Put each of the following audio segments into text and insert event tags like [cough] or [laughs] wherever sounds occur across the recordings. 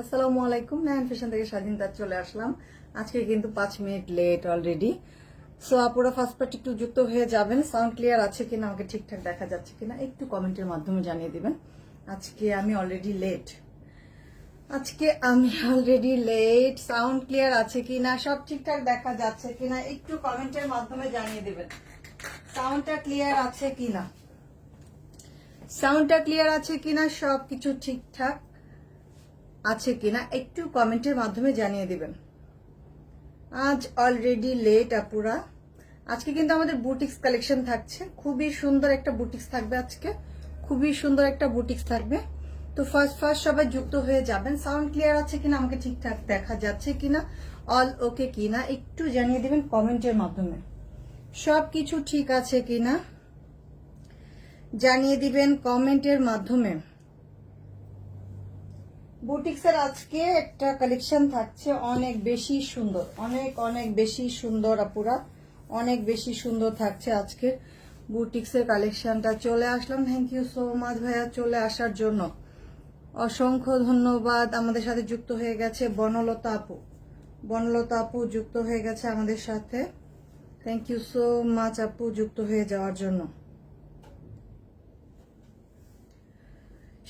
আসসালামু আলাইকুম। নায়ন ফ্যাশন থেকে স্বাধীন তার চলে আসলাম। আজকে কিন্তু পাঁচ মিনিট লেট অলরেডি সো আপুরা ফার্স্ট পার্ট একটু যুক্ত হয়ে যাবেন। সাউন্ড ক্লিয়ার আছে কিনা, আমাকে ঠিকঠাক দেখা যাচ্ছে কিনা, একটু কমেন্টের মাধ্যমে জানিয়ে দিবেন। আজকে আমি অলরেডি লেট আজকে আমি অলরেডি লেট সাউন্ড ক্লিয়ার আছে কিনা, সব ঠিকঠাক দেখা যাচ্ছে কিনা, একটু কমেন্টের মাধ্যমে জানিয়ে দিবেন। সাউন্ডটা ক্লিয়ার আছে কিনা? সাউন্ডটা ক্লিয়ার আছে কিনা সব কিছু ঠিকঠাক। আছে কিনা একটু কমেন্টের মাধ্যমে জানিয়ে দিবেন। আজ অলরেডি লেট আপুরা। আজকে কিন্তু আমাদের বুটিক্স কালেকশন থাকছে। খুবই সুন্দর একটা বুটিক্স থাকবে আজকে। খুবই সুন্দর একটা বুটিক্স থাকবে। তো ফার্স্ট ফার্স্ট সবাই যুক্ত হয়ে যাবেন। সাউন্ড ক্লিয়ার আছে কিনা আমাকে ঠিকঠাক দেখা যাচ্ছে কিনা অল ওকে কিনা, একটু জানিয়ে দিবেন কমেন্টের মাধ্যমে। সব কিছু ঠিক আছে কিনা, জানিয়ে দিবেন কমেন্টের মাধ্যমে। বুটিক্সের আজকে একটা কালেকশন থাকছে, অনেক বেশি সুন্দর, অনেক অনেক বেশি সুন্দর আপুরা, অনেক বেশি সুন্দর থাকছে আজকে বুটিক্সের কালেকশনটা চলে আসলাম থ্যাংক ইউ সো মাচ ভাইয়া, চলে আসার জন্য। অসংখ্য ধন্যবাদ, আমাদের সাথে যুক্ত হয়ে গেছে বনলতা আপু। বনলতা আপু যুক্ত হয়ে গেছে আমাদের সাথে। থ্যাংক ইউ সো মাচ আপু, যুক্ত হয়ে যাওয়ার জন্য।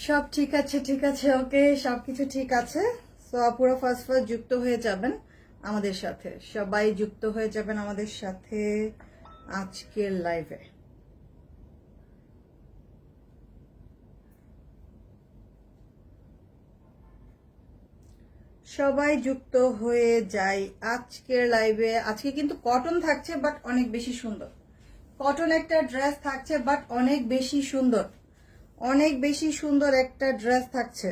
সব ঠিক আছে ঠিক আছে, ওকে, সবকিছু ঠিক আছে। সো আপুরা ফার্স্ট ফার্স্ট যুক্ত হয়ে যাবেন আমাদের সাথে। সবাই যুক্ত হয়ে যাবেন আমাদের সাথে আজকের লাইভে সবাই যুক্ত হয়ে যাই আজকের লাইভে আজকে কিন্তু কটন থাকছে বাট অনেক বেশি সুন্দর। কটন একটা ড্রেস থাকছে বাট অনেক বেশি সুন্দর। অনেক বেশি সুন্দর একটা ড্রেস থাকছে।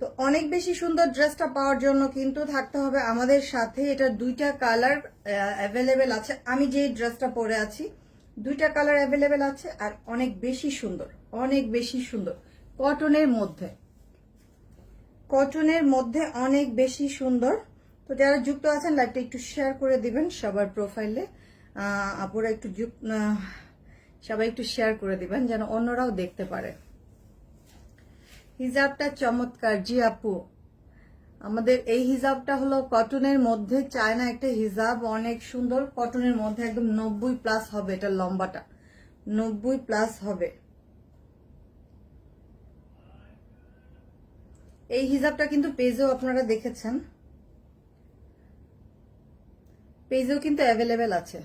তো অনেক বেশি সুন্দর ড্রেসটা পাওয়ার জন্য কিন্তু থাকতে হবে আমাদের সাথে। এটা দুইটা কালার অ্যাভেলেবেল আছে। আমি যে ড্রেসটা পরে আছি, দুইটা কালার অ্যাভেলেবেল আছে আর অনেক বেশি সুন্দর, অনেক বেশি সুন্দর। কটনের মধ্যে কটনের মধ্যে অনেক বেশি সুন্দর। তো যারা যুক্ত আছেন লাইভটা একটু শেয়ার করে দিবেন সবার প্রোফাইলে আপুরা একটু সবাই একটু শেয়ার করে দিবেন যেন অন্যরাও দেখতে পারে। হিজাবটা চমৎকার। জি আপু, আমাদের এই হিজাবটা হলো কটনের মধ্যে। চায়না একটা হিজাব, অনেক সুন্দর। কটনের মধ্যে একদম নব্বই প্লাস হবে এটা লম্বাটা। নব্বই প্লাস হবে। এই হিজাবটা কিন্তু পেজেও আপনারা দেখেছেন। পেজেও কিন্তু অ্যাভেলেবেল আছে।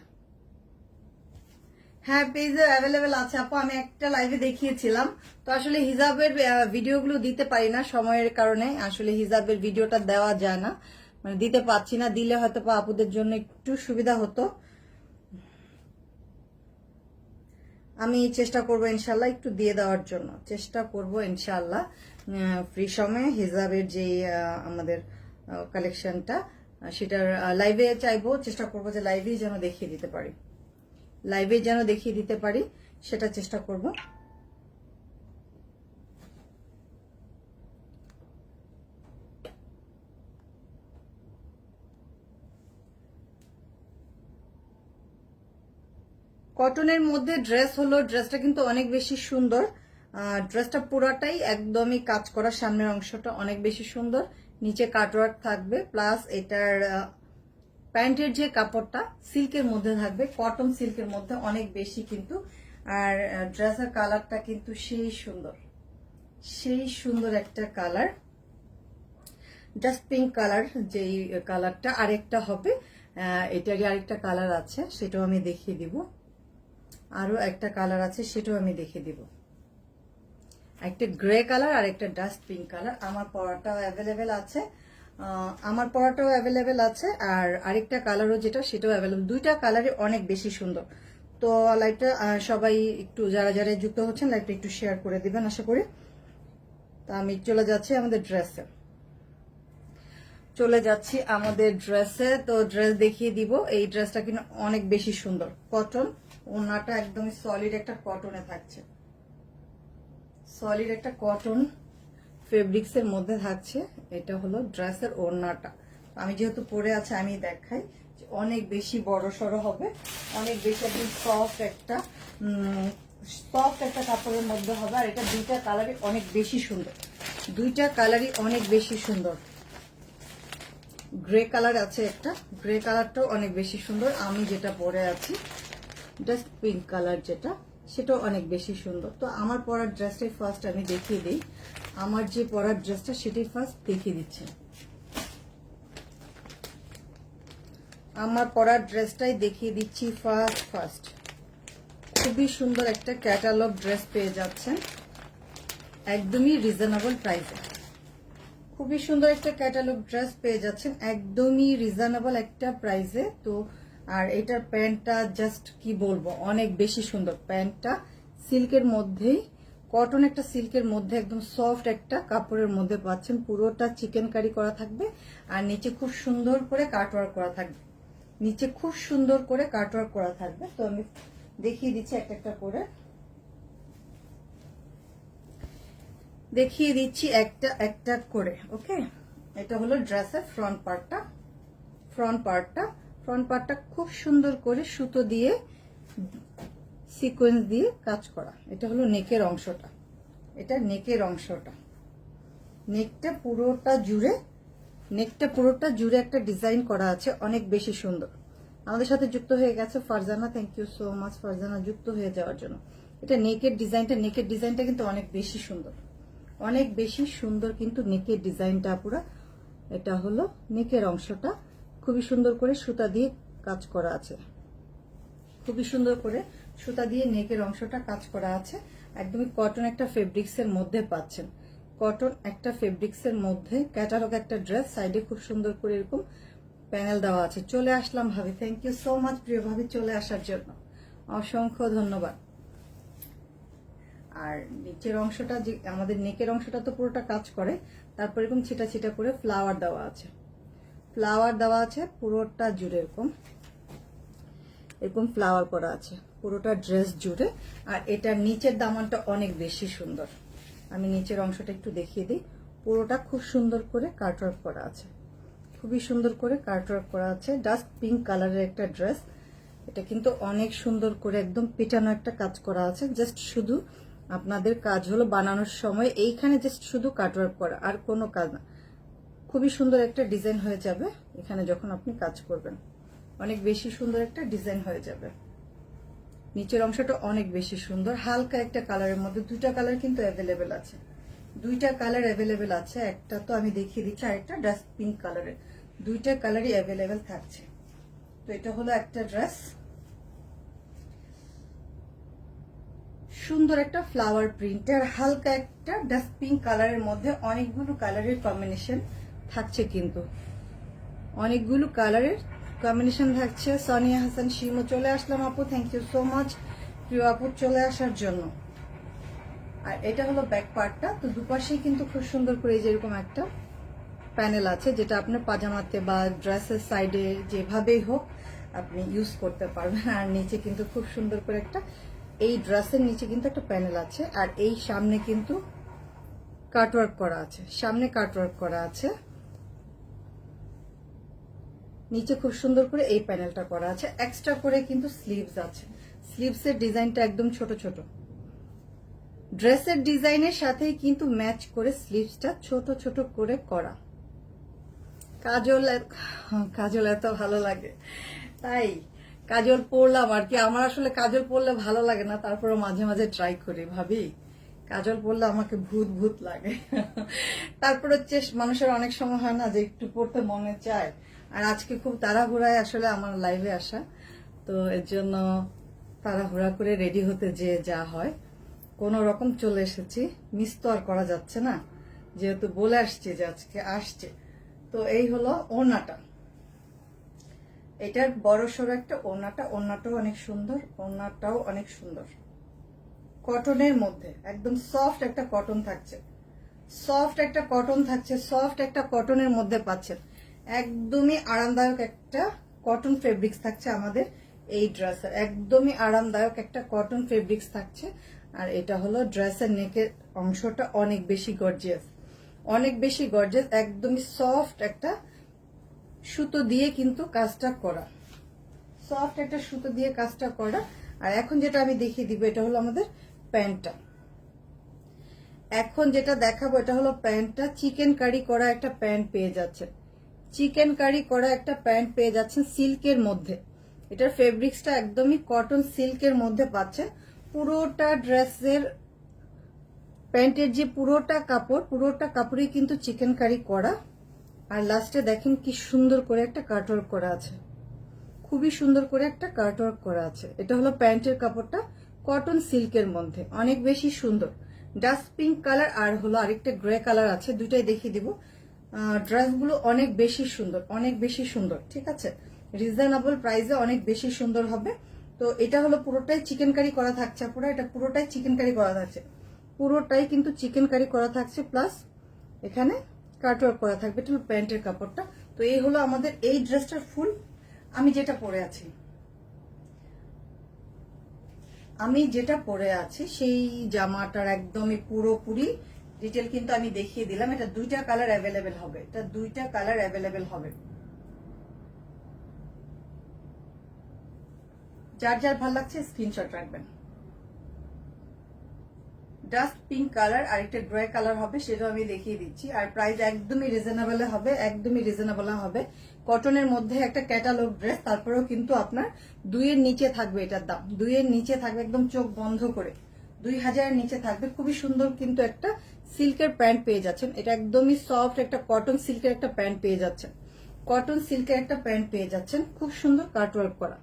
হ্যাঁ পেজে অ্যাভেলেবেল আছে। আপু, আমি একটা লাইভে দেখিয়েছিলাম। তো আসলে হিজাবের ভিডিওগুলো দিতে পারি না সময়ের কারণে। আসলে হিজাবের ভিডিওটা দেওয়া যায় না। মানে দিতে পারছি না, দিলে হয়তো আপুদের জন্য একটু সুবিধা হতো। আমি চেষ্টা করব ইনশাল্লাহ একটু দিয়ে দেওয়ার জন্য। চেষ্টা করব ইনশাল্লাহ ফ্রি সময়ে হিজাবের যে আমাদের কালেকশনটা সেটার লাইভে চাইব, চেষ্টা করব যে লাইভেই যেন দেখিয়ে দিতে পারি। লাইভে যেন দেখিয়ে দিতে পারি, সেটা চেষ্টা করব। কটনের মধ্যে ড্রেস হলো ড্রেসটা কিন্তু অনেক বেশি সুন্দর। ড্রেসটা পুরাটাই একদমই কাজ করা সামনের অংশটা অনেক বেশি সুন্দর। নিচে কাটওয়ার্ক থাকবে প্লাস এটার প্যান্টের যে কাপড়টা সিল্কের মধ্যে থাকবে, কটন সিল্কের মধ্যে অনেক বেশি কিন্তু। আর ড্রেসের কালারটা কিন্তু সেই সুন্দর। সেই সুন্দর একটা কালার। জাস্ট পিঙ্ক কালার যেই কালারটা আরেকটা হবে এটারই আরেকটা কালার আছে, সেটাও আমি দেখিয়ে দিব। আরও একটা কালার আছে, সেটাও আমি দেখিয়ে দিব। একটা গ্রে কালার আর একটা ডাস্ট পিঙ্ক কালার। আমার পরাটাও অ্যাভেলেবেল আছে। আমার পরাটাও অ্যাভেলেবেল আছে, আর আরেকটা কালারও যেটা, সেটাও অ্যাভেলেবেল দুইটা কালারই অনেক বেশি সুন্দর। তো লাইভটা সবাই একটু, যারা যারা যুক্ত হচ্ছেন লাইভটা একটু শেয়ার করে দিবেন, আশা করি। তা আমি চলে যাচ্ছি আমাদের ড্রেসে চলে যাচ্ছি আমাদের ড্রেসে তো ড্রেস দেখিয়ে দিব। এই ড্রেসটা কিন্তু অনেক বেশি সুন্দর। কটন ওনাটা একদমই সলিড একটা কটনে থাকছে। সলিড একটা কটন ফেব্রিক্স এর মধ্যে থাকছে, এটা হলো ড্রেসের ওড়নাটা। আমি যেহেতু পরে আছে, আমি দেখাই অনেক বেশি বড় সড়ো হবে, অনেক বেশি একদম সফট একটা সফট একটা কাপড়ের মধ্যে হবে, আর এটা দুইটা কালারই অনেক বেশি সুন্দর। দুইটা কালারই অনেক বেশি সুন্দর। গ্রে কালার আছে একটা গ্রে কালারটাও অনেক বেশি সুন্দর। আমি যেটা পরে আছি জাস্ট পিঙ্ক কালার যেটা, সেটাও অনেক বেশি সুন্দর। তো আমার পরার ড্রেসটাই ফার্স্ট আমি দেখিয়ে দিই। আমার যে পরার ড্রেসটা সেটাই ফার্স্ট দেখিয়ে দিচ্ছি। আমার পরার ড্রেসটাই দেখিয়ে দিচ্ছি ফার্স্ট ফার্স্ট খুবই সুন্দর একটা ক্যাটালগ ড্রেস পেয়ে যাচ্ছেন। একদমই রিজনেবল প্রাইসে খুবই সুন্দর একটা ক্যাটালগ ড্রেস পেয়ে যাচ্ছেন, একদমই রিজনেবল একটা প্রাইসে তো আর এটার প্যান্টটা জাস্ট কি বলব, অনেক বেশি সুন্দর। প্যান্টটা সিল্কের মধ্যেই কটন একটা সিল্কের মধ্যে একদম সফট একটা কাপড়ের মধ্যে পাচ্ছেন। পুরোটা চিকেন কারি করা থাকবে আর নিচে খুব সুন্দর করে কাটওয়ার্ক করা থাকবে। নিচে খুব সুন্দর করে কাটওয়ার্ক করা থাকবে। তো আমি দেখিয়ে দিচ্ছি একটা একটা করে। দেখিয়ে দিচ্ছি একটা একটা করে, ওকে? এটা হলো ড্রেসের ফ্রন্ট পার্টটা ফ্রন্ট পার্টটা ফ্রন্ট পার্টটা খুব সুন্দর করে সুতো দিয়ে সিকোয়েন্স দিয়ে কাজ করা। এটা হলো নেকের অংশটা। এটা নেকের অংশটা। নেকটা পুরোটা জুড়ে নেকটা পুরোটা জুড়ে একটা ডিজাইন করা আছে অনেক বেশি সুন্দর। আমাদের সাথে যুক্ত হয়ে গেছে Farzana. Thank you so much Farzana, যুক্ত হয়ে যাওয়ার জন্য। এটা নেকের ডিজাইনটা নেকের ডিজাইনটা কিন্তু অনেক বেশি সুন্দর। অনেক বেশি সুন্দর কিন্তু নেকের ডিজাইনটা পুরো। এটা হলো নেকের অংশটা। খুবই সুন্দর করে সুতা দিয়ে কাজ করা আছে। খুবই সুন্দর করে সুতা দিয়ে নেকের অংশটা কাজ করা আছে। একদমই কটন একটা ফেব্রিক্স এর মধ্যে পাচ্ছেন। কটন একটা ফেব্রিক্স এর মধ্যে ক্যাটালগ একটা ড্রেস সাইডে খুব সুন্দর করে এরকম প্যানেল দেওয়া আছে। চলে আসলাম ভাবি। থ্যাংক ইউ সো মাচ প্রিয় ভাবি, চলে আসার জন্য। অসংখ্য ধন্যবাদ। আর নিচের অংশটা যে, আমাদের নেকের অংশটা তো পুরোটা কাজ করে। তারপর এরকম ছিটা ছিটা করে ফ্লাওয়ার দেওয়া আছে। ফ্লাওয়ার দেওয়া আছে, পুরোটা জুড়ে এরকম। এরকম ফ্লাওয়ার করা আছে। পুরোটা ড্রেস জুড়ে, আর এটার নিচের দামানটা অনেক বেশি সুন্দর। আমি নিচের অংশটা একটু দেখিয়ে দিই। পুরোটা খুব সুন্দর করে কাটওয়ার্ক করা আছে। খুবই সুন্দর করে কাটওয়ার্ক করা আছে। ডাস্ট পিঙ্ক কালারের একটা ড্রেস এটা কিন্তু অনেক সুন্দর করে একদম পিটানো একটা কাজ করা আছে। জাস্ট শুধু আপনাদের কাজ হলো বানানোর সময় এইখানে জাস্ট শুধু কাটওয়ার্ক করা, আর কোনো কাজ না। খুবই সুন্দর একটা ডিজাইন হয়ে যাবে এখানে যখন আপনি কাজ করবেন। অনেক বেশি সুন্দর একটা ডিজাইন হয়ে যাবে। নিচের অংশটা অনেক বেশি সুন্দর। হালকা একটা কালারের মধ্যে দুইটা কালার কিন্তু অ্যাভেলেবেল আছে। দুইটা কালার অ্যাভেলেবেল আছে, একটা তো আমি দেখিয়ে দিচ্ছি আরেকটা ড্রেস পিঙ্ক কালারের। দুইটা কালারই অ্যাভেলেবেল থাকছে। তো এটা হলো একটা ড্রেস সুন্দর একটা ফ্লাওয়ার প্রিন্টের হালকা একটা ডাস্ট পিঙ্ক কালারের মধ্যে অনেকগুলো কালারের কম্বিনেশন থাকছে কিন্তু। অনেকগুলো কালারের কম্বিনেশন থাকছে। সানিয়া হাসান, শিমু, চলে আসলাম আপু থ্যাংক ইউ সো মাচ প্রিয় আপু, চলে আসার জন্য। আর এটা হলো ব্যাক পার্টটা তো দুপাশেই কিন্তু খুব সুন্দর করে এই যে এরকম একটা প্যানেল আছে, যেটা আপনার পাজামাতে বা ড্রেসের সাইডে যেভাবেই হোক আপনি ইউজ করতে পারবেন। আর নিচে কিন্তু খুব সুন্দর করে একটা, এই ড্রেসের নিচে কিন্তু একটা প্যানেল আছে। আর এই সামনে কিন্তু কাটওয়ার্ক করা আছে। সামনে কাটওয়ার্ক করা আছে। নিচে খুব সুন্দর করে এই প্যানেলটা করা আছে। এক্সট্রা করে কিন্তু স্লিভস আছে। স্লিভসের ডিজাইনটা একদম ছোট ছোট। ড্রেসের ডিজাইনের সাথেই কিন্তু ম্যাচ করে স্লিভসটা ছোট ছোট করে করা। কাজল এত- কাজল এত ভালো লাগে। তাই কাজল পরলাম আর কি। আমার আসলে কাজল পরলে ভালো লাগে না তারপরে মাঝে মাঝে ট্রাই করি, ভাবি। কাজল পরলে আমাকে ভূত ভূত লাগে। [laughs] তারপর হচ্ছে মানুষের অনেক সময় হয় না যে একটু পড়তে মনে চায়। আর আজকে খুব তাড়াহুড়ায় আসলে আমার লাইভে আসা। তো এর জন্য তাড়াহুড়া করে রেডি হতে যে যা হয়। কোনো রকম চলে এসেছি। মিস তো আর করা যাচ্ছে না। যেহেতু বলে আসছে যে আজকে আসছে। তো এই হলো ওনাটা এটার বড় সড়ো একটা ওনাটা ওড়নাটাও অনেক সুন্দর ওনাটাও অনেক সুন্দর। কটনের মধ্যে, একদম সফট একটা কটন থাকছে। সফট একটা কটন থাকছে সফট একটা কটনের মধ্যে পাচ্ছেন। একদমই আরামদায়ক একটা কটন ফেব্রিক্স থাকছে আমাদের এই ড্রেসের একদমই আরামদায়ক একটা কটন ফেব্রিক্স থাকছে। আর এটা হলো ড্রেসের নেকের অংশটা অনেক বেশি গর্জিয়াস অনেক বেশি গর্জিয়াস একদমই সফট একটা সুতো দিয়ে কিন্তু কাজটা করা। সফট একটা সুতো দিয়ে কাজটা করা। আর এখন যেটা আমি দেখিয়ে দিব, এটা হলো আমাদের প্যান্টটা। এখন যেটা দেখাবো, এটা হলো প্যান্টটা। চিকেন কারি করা একটা প্যান্ট পেয়ে যাচ্ছে চিকেন কারি করা একটা প্যান্ট পেয়ে যাচ্ছেন সিল্কের মধ্যে। এটার ফেব্রিক্সটা একদমই কটন সিল্কের মধ্যে পাচ্ছেন। পুরোটা ড্রেসের প্যান্টের যে পুরোটা কাপড়, পুরোটা কাপড়ই কিন্তু চিকেন কারি করা। আর লাস্টে দেখেন কি সুন্দর করে একটা কাটওয়ার্ক করা আছে। খুবই সুন্দর করে একটা কাটওয়ার্ক করা আছে। এটা হলো প্যান্টের কাপড়টা কটন সিল্কের মধ্যে, অনেক বেশি সুন্দর। ডাস্ট পিঙ্ক কালার আর হলো আরেকটা গ্রে কালার আছে, দুইটাই দেখিয়ে দিব। ড্রেসগুলো অনেক বেশি সুন্দর, অনেক বেশি সুন্দর, ঠিক আছে? রিজনেবল প্রাইসে অনেক বেশি সুন্দর হবে। তো এটা হলো পুরোটাই চিকেন কারি করা থাকছে পুরো এটা পুরোটাই চিকেন কারি করা থাকছে। পুরোটাই কিন্তু চিকেন কারি করা থাকছে প্লাস এখানে কাটওয়ার্ক করা থাকবে, এটা হলো প্যান্টের কাপড়টা। তো এই হলো আমাদের এই ড্রেসটার ফুল। আমি যেটা পরে আছি, আমি যেটা পরে আছি, সেই জামাটার একদমই পুরোপুরি ডিটেল কিন্তু আমি দেখিয়ে দিলাম, এটা দুইটা কালার অ্যাভেলেবেল হবে। এটা দুইটা কালার অ্যাভেলেবেল হবে। যার যার ভালো লাগছে স্ক্রিনশট রাখবেন। ডাস্ট পিঙ্ক কালার আর একটা গ্রে কালার হবে সেটা আমি দেখিয়ে দিচ্ছি। আর প্রাইস একদমই রিজনেবল হবে, একদমই রিজনেবল হবে। কটনের মধ্যে একটা ক্যাটালগ ড্রেস তারপরেও কিন্তু আপনার দুইয়ের নিচে থাকবে এটার দাম। দুইয়ের নিচে থাকবে, একদম চোখ বন্ধ করে। দুই হাজারের নিচে থাকবে। খুবই সুন্দর কিন্তু একটা সিল্কের প্যান্ট পেয়ে যাচ্ছেন। এটা একদমই সফট একটা কটন সিল্কের একটা প্যান্ট পেয়ে যাচ্ছেন। কটন সিল্কের একটা প্যান্ট পেয়ে যাচ্ছেন। খুব সুন্দর কাটওয়ার্ক করা।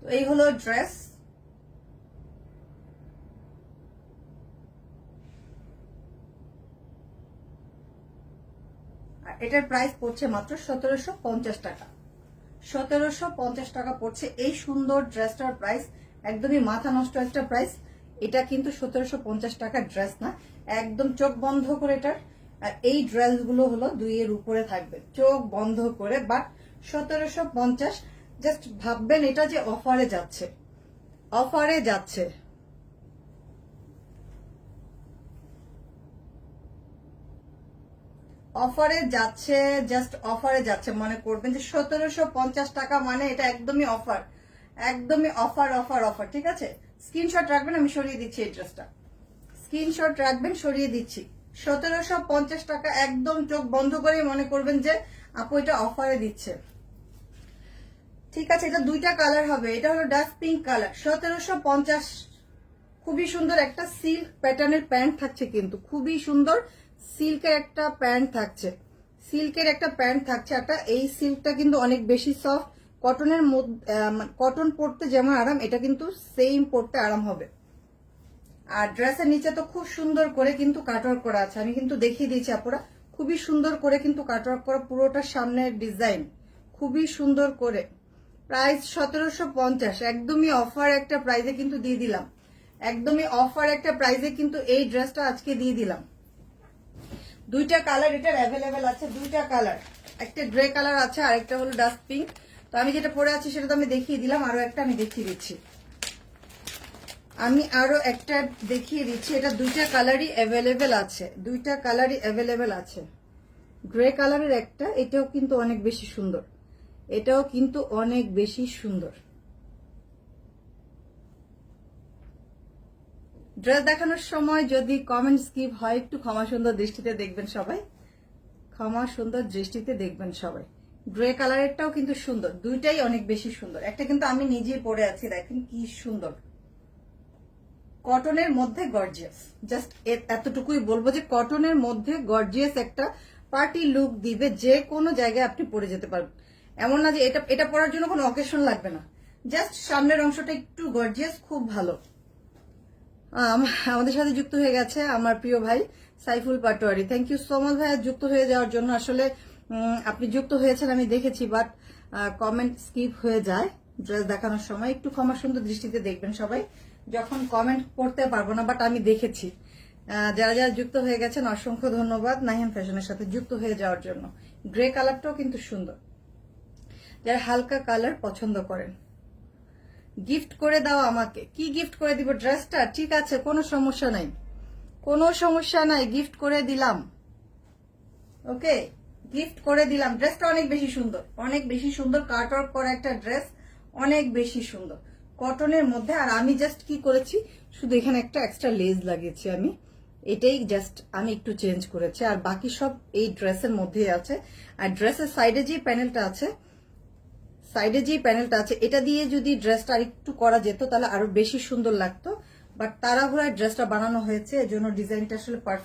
তো এই হলো ড্রেস। এটার প্রাইস পড়ছে মাত্র সতেরোশো পঞ্চাশ টাকা। সতেরোশো পঞ্চাশ টাকা পড়ছে। এই সুন্দর ড্রেসটার প্রাইস একদমই মাথা নষ্ট একটা প্রাইস এটা কিন্তু সতেরোশো পঞ্চাশ টাকার ড্রেস না। একদম চোখ বন্ধ করে এটার। আর এই ড্রেসগুলো হলো দুইয়ের উপরে থাকবে। চোখ বন্ধ করে বাট সতেরোশো পঞ্চাশ জাস্ট ভাববেন এটা যে অফারে যাচ্ছে। অফারে যাচ্ছে। অফারে যাচ্ছে জাস্ট অফারে যাচ্ছে, মনে করবেন যে সতেরোশো পঞ্চাশ টাকা মানে এটা একদমই অফার একদমই অফার অফার অফার, ঠিক আছে? স্ক্রিনশট রাখবেন, আমি সরিয়ে দিচ্ছি এই ড্রেসটা স্ক্রিনশট রাখবেন, সরিয়ে দিচ্ছি। সতেরোশো পঞ্চাশ টাকা একদম চোখ বন্ধ করে মনে করবেন যে আপু এটা অফারে দিচ্ছে। ঠিক আছে, এটা দুইটা কালার হবে, এটা হলো ডাস্ট পিঙ্ক কালার সতেরোশো পঞ্চাশ, খুবই সুন্দর একটা সিল্ক প্যাটার্নের প্যান্ট থাকছে কিন্তু, খুবই সুন্দর সিল্কের একটা প্যান্ট থাকছে। সিল্কের একটা প্যান্ট থাকছে একটা এই সিল্কটা কিন্তু অনেক বেশি সফট। কটনের কটন পরতে যেমন আরাম, এটা কিন্তু সেম পরতে আরাম হবে। আর ড্রেসের নিচে তো খুব সুন্দর করে কিন্তু কাটওয়ার্ক করা আছে। আমি কিন্তু দেখিয়ে দিয়েছি আপুরা। খুবই সুন্দর করে কিন্তু কাটওয়ার্ক করা পুরোটা সামনের ডিজাইন। খুবই সুন্দর করে। প্রাইস সতেরোশো পঞ্চাশ। একদমই অফার একটা প্রাইজে কিন্তু দিয়ে দিলাম। একদমই অফার একটা প্রাইজে কিন্তু এই ড্রেসটা আজকে দিয়ে দিলাম। দুইটা কালার, এটার অ্যাভেলেবেল আছে দুইটা কালার। একটা গ্রে কালার আছে আর একটা হলো ডাস্ট পিঙ্ক তো আমি যেটা পরে আছি সেটা তো আমি দেখিয়ে দিলাম, আরও একটা আমি দেখিয়ে দিচ্ছি। আমি আরও একটা দেখিয়ে দিচ্ছি, এটা দুইটা কালারই অ্যাভেলেবেল আছে, দুইটা কালারই অ্যাভেলেবেল আছে। গ্রে কালারের একটা, এটাও কিন্তু অনেক বেশি সুন্দর। এটাও কিন্তু অনেক বেশি সুন্দর। ড্রেস দেখানোর সময় যদি কমেন্ট স্কিপ হয়, একটু ক্ষমা সুন্দর দৃষ্টিতে দেখবেন সবাই। ক্ষমা সুন্দর দৃষ্টিতে দেখবেন সবাই। গ্রে কালারেরটাও কিন্তু সুন্দর। দুইটাই অনেক বেশি সুন্দর। একটা কিন্তু আমি নিজেই পরে আছি, দেখেন কি সুন্দর। কটনের মধ্যে গর্জিয়াস জাস্ট এতটুকুই বলব যে কটনের মধ্যে গর্জিয়াস একটা পার্টি লুক দিবে যে কোনো জায়গায় আপনি পরে যেতে পারবেন। এমন না যে এটা এটা পরার জন্য কোনো অকেশন লাগবে না। জাস্ট সামনের অংশটা একটু গর্জিয়াস খুব ভালো। আমাদের সাথে যুক্ত হয়ে গেছে আমার প্রিয় ভাই Saiful Patwari. Thank you so much ভাইয়া যুক্ত হয়ে যাওয়ার জন্য। আসলে আপনি যুক্ত হয়েছেন আমি দেখেছি বাট কমেন্ট স্কিপ হয়ে যায় ড্রেস দেখানোর সময়। একটু ক্ষমা সুন্দর দৃষ্টিতে দেখবেন সবাই। যখন কমেন্ট করতে পারব না বাট আমি দেখেছি। যারা যারা যুক্ত হয়ে গেছেন, অসংখ্য ধন্যবাদ নাহিয়ান ফ্যাশনের সাথে যুক্ত হয়ে যাওয়ার জন্য। গ্রে কালারটাও কিন্তু সুন্দর। যারা হালকা কালার পছন্দ করেন। গিফট করে দাও আমাকে। কি গিফট করে দিব? ড্রেসটা ঠিক আছে, কোনো সমস্যা নাই। কোনো সমস্যা নাই গিফট করে দিলাম। ওকে? গিফট করে দিলাম। ড্রেসটা অনেক বেশি সুন্দর। অনেক বেশি সুন্দর। কাট ওয়ার্ক করা একটা ড্রেস অনেক বেশি সুন্দর। কটনের মধ্যে, আর আমি জাস্ট কি করেছি? শুধু এখানে একটা এক্সট্রা লেজ লাগিয়েছি আমি। এটাই জাস্ট আমি একটু চেঞ্জ করেছি। আর বাকি সব এই ড্রেসের মধ্যেই আছে। আর ড্রেসের সাইডে যে প্যানেলটা আছে সাইডে যে প্যানেলটা আছে, এটা দিয়ে যদি ড্রেসটা আরেকটু করা যেত, তাহলে আরও বেশি সুন্দর লাগতো। বাট তারা তাড়াহুড়ায় ড্রেসটা বানানো হয়েছে, এজন্য ডিজাইনটা আসলে পারফেক্ট